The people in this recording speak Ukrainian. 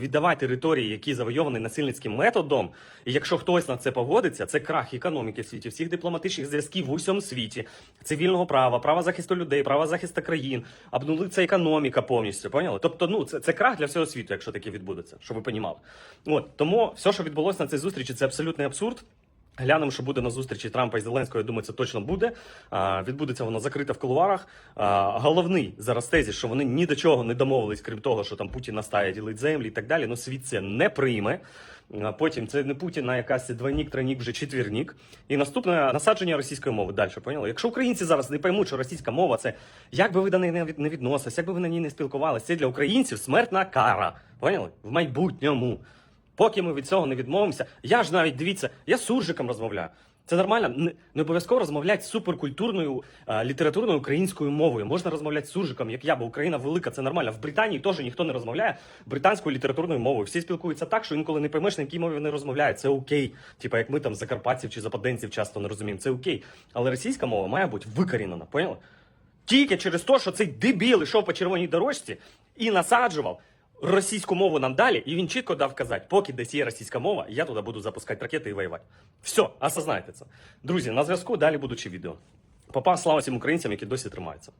віддавати території, які завойовані насильницьким методом. І якщо хтось на це погодиться, це крах економіки в світі, всіх дипломатичних зв'язків в усьому світі, цивільного права, права захисту людей, права захисту країн, обнулиться економіка повністю. Поняли? Тобто, ну це, це крах для всього світу, якщо таке відбудеться, щоб ви понімали. От тому все, що відбулося на цій зустрічі, це абсолютний абсурд. Глянемо, що буде на зустрічі Трампа і Зеленського. Я думаю, це точно буде. Відбудеться воно закрите в кулуарах. А, головний зараз тезі, що вони ні до чого не домовились, крім того, що там Путін настає ділить землі і так далі. Ну світ це не прийме. Потім це не Путін, а якась двойник, тройник, вже четвірник. І наступне насадження російської мови. Далі поняли? Якщо українці зараз не поймуть, що російська мова це як би ви до неї не відносились, як би ви на ній не спілкувалися, це для українців смертна кара. Поняли? В майбутньому. Поки ми від цього не відмовимося, я ж навіть дивіться, я з суржиком розмовляю. Це нормально. Не, обов'язково розмовляти суперкультурною а, літературною українською мовою. Можна розмовляти з суржиком, як я, бо Україна велика, це нормально. В Британії теж ніхто не розмовляє британською літературною мовою. Всі спілкуються так, що інколи не поймеш, на якій мові вони розмовляють. Це окей. Типа як ми там закарпатців чи западенців часто не розуміємо. Це окей. Але російська мова має бути викорінена, поняли? Тільки через те, що цей дебіл йшов по червоній дорожці і насаджував російську мову нам далі, і він чітко дав казати, поки десь є російська мова, я туди буду запускати ракети і воювати. Все, осознайте це. Друзі, на зв'язку далі будучи відео. Попав слава всім українцям, які досі тримаються.